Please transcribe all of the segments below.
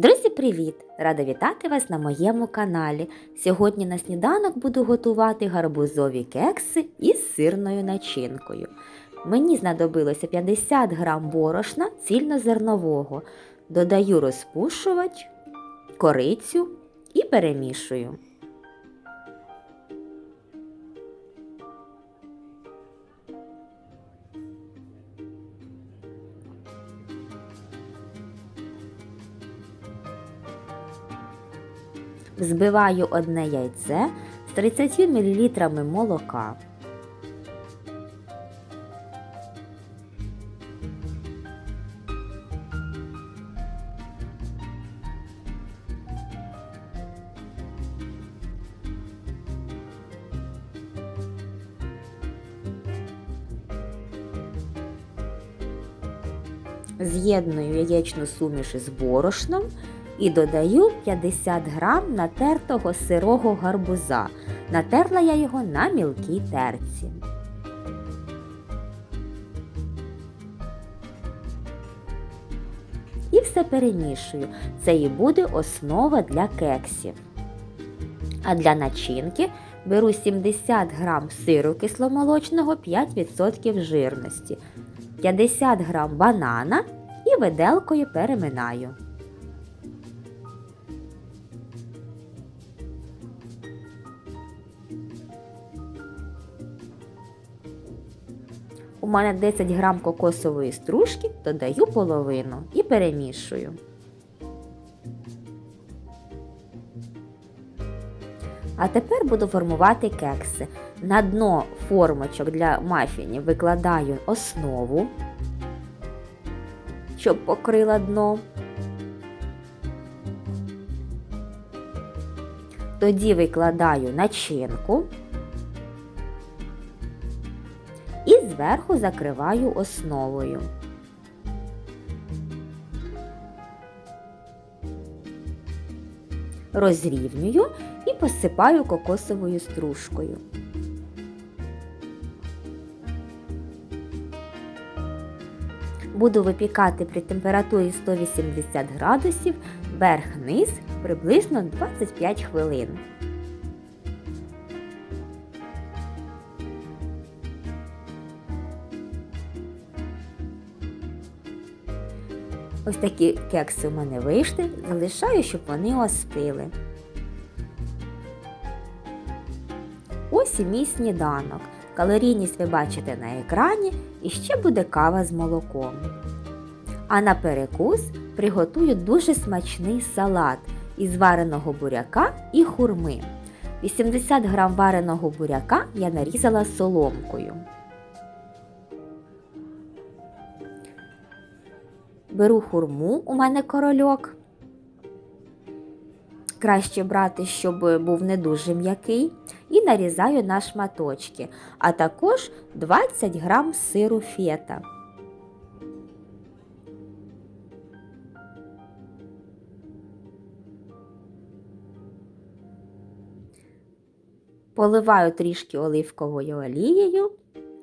Друзі, привіт! Рада вітати вас на моєму каналі. Сьогодні на сніданок буду готувати гарбузові кекси із сирною начинкою. Мені знадобилося 50 грам борошна цільнозернового. Додаю розпушувач, корицю і перемішую. Взбиваю одне яйце з 30 мл молока. З'єдную яєчну суміш із борошном і додаю 50 грам натертого сирого гарбуза. Натерла я його на мілкій терці. І все перемішую. Це і буде основа для кексів. А для начинки беру 70 грам сиру кисломолочного 5% жирності, 50 грам банана і виделкою переминаю. У мене 10 грам кокосової стружки, додаю половину і перемішую. А тепер буду формувати кекси. На дно формочок для мафінів викладаю основу, щоб покрила дно. Тоді викладаю начинку. Зверху закриваю основою. Розрівнюю і посипаю кокосовою стружкою. Буду випікати при температурі 180 градусів верх-низ приблизно 25 хвилин. Ось такі кекси у мене вийшли, залишаю, щоб вони остили. Ось і мій сніданок. Калорійність ви бачите на екрані і ще буде кава з молоком. А на перекус приготую дуже смачний салат із вареного буряка і хурми. 80 г вареного буряка я нарізала соломкою. Беру хурму, у мене корольок. Краще брати, щоб був не дуже м'який, і нарізаю на шматочки, а також 20 грам сиру фета. Поливаю трішки оливковою олією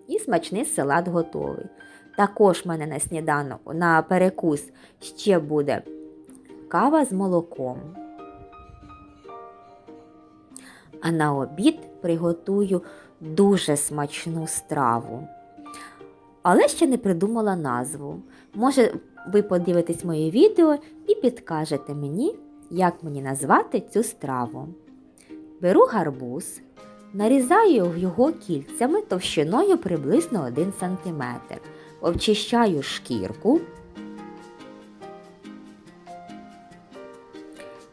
і смачний салат готовий. Також в мене на сніданок, на перекус ще буде кава з молоком. А на обід приготую дуже смачну страву. Але ще не придумала назву. Може, ви подивитесь моє відео і підкажете мені, як мені назвати цю страву. Беру гарбуз, нарізаю його кільцями товщиною приблизно 1 см обчищаю шкірку,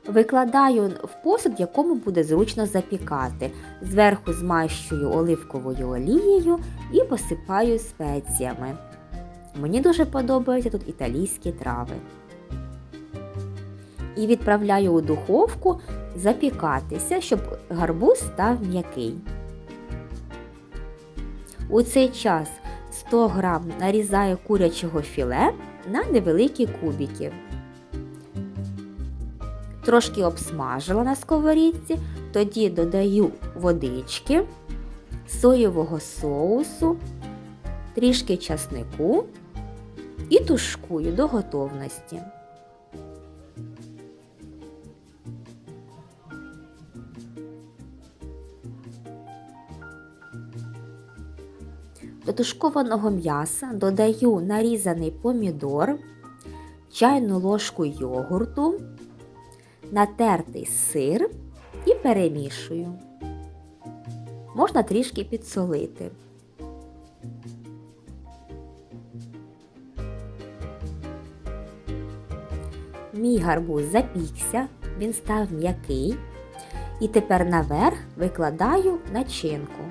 викладаю в посуд, в якому буде зручно запікати. Зверху змащую оливковою олією і посипаю спеціями. Мені дуже подобаються тут італійські трави. І відправляю у духовку запікатися, щоб гарбуз став м'який. У цей час 100 г нарізаю курячого філе на невеликі кубики. Трошки обсмажила на сковорідці, тоді додаю водички, соєвого соусу, трішки часнику і тушкую до готовності. До тушкованого м'яса додаю нарізаний помідор, чайну ложку йогурту, натертий сир і перемішую. Можна трішки підсолити. Мій гарбуз запікся, він став м'який. І тепер наверх викладаю начинку.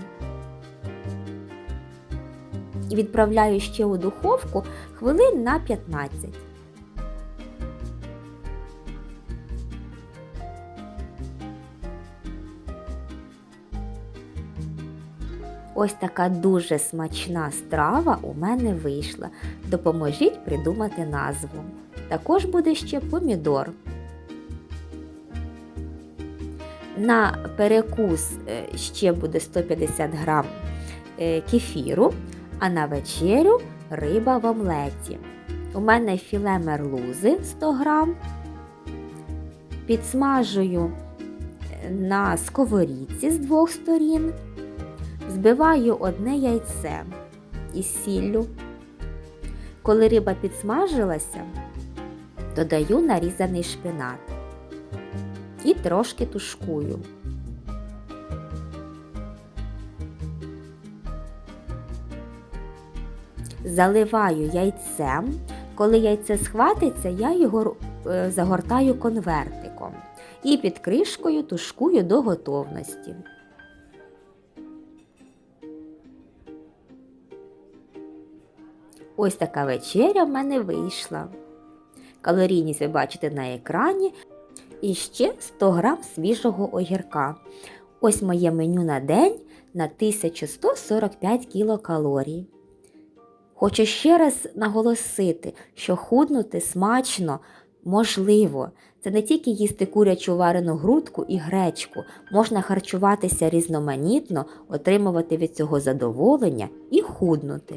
І відправляю ще у духовку хвилин на 15. Ось така дуже смачна страва у мене вийшла. Допоможіть придумати назву. Також буде ще помідор. На перекус е, ще буде 150 грам е, кефіру, а на вечерю риба в омлеті. У мене філе мерлузи 100 грам. Підсмажую е, на сковорідці з двох сторін. Збиваю одне яйце із сіллю. Коли риба підсмажилася, додаю нарізаний шпинат і трошки тушкую. Заливаю яйцем. Коли яйце схватиться, я його е, загортаю конвертиком і під кришкою тушкую до готовності. Ось така вечеря в мене вийшла. Калорійність ви бачите на екрані. І ще 100 грам свіжого огірка. Ось моє меню на день на 1145 кілокалорій. Хочу ще раз наголосити, що худнути смачно можливо. Це не тільки їсти курячу варену грудку і гречку, можна харчуватися різноманітно, отримувати від цього задоволення і худнути.